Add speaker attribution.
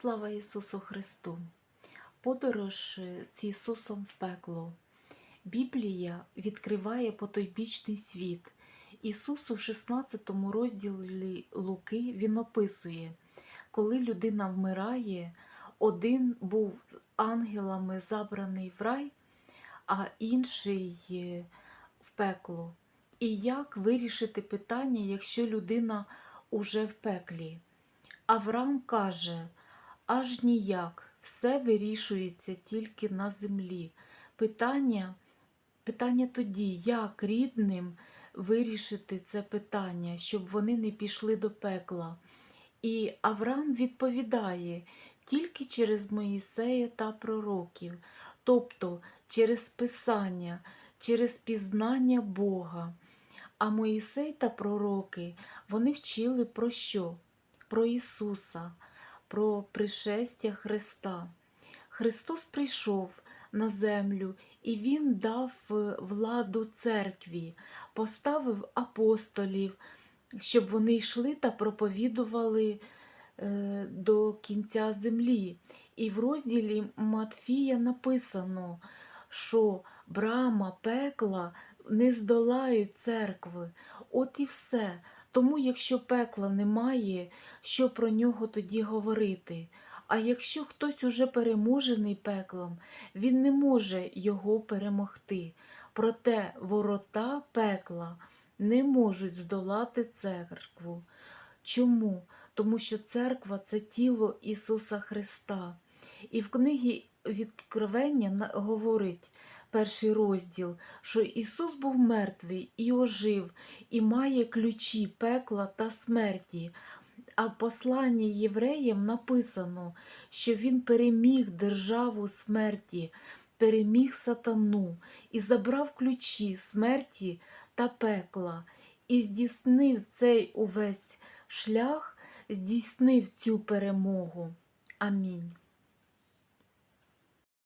Speaker 1: Слава Ісусу Христу! Подорож е, з Ісусом в пекло. Біблія відкриває потойбічний світ. Ісус у 16 розділі Луки він описує, коли людина вмирає, один був ангелами забраний в рай, а інший е, в пекло. І як вирішити питання, якщо людина уже в пеклі? Авраам каже, аж ніяк, все вирішується тільки на землі. Питання, питання тоді, як рідним вирішити це питання, щоб вони не пішли до пекла. І Авраам відповідає тільки через Моїсея та пророків, тобто через Писання, через пізнання Бога. А Моїсей та пророки вони вчили про що? Про Ісуса, про пришестя Христа. Христос прийшов на землю і Він дав е, владу церкві, поставив апостолів, щоб вони йшли та проповідували е, до кінця землі. І в розділі Матфія написано, що брама пекла не здолають церкви. От і все. Тому, якщо пекла немає, що про нього тоді говорити? А якщо хтось уже переможений пеклом, він не може його перемогти. Проте ворота пекла не можуть здолати церкву. Чому? Тому що церква це тіло Ісуса Христа. І в книгі Відкровення говорить перший розділ, що Ісус був мертвий і ожив, і має ключі пекла та смерті. А в посланні євреям написано, що Він переміг державу смерті, переміг сатану і забрав ключі смерті та пекла, і здійснив цей увесь шлях, здійснив цю перемогу. Амінь.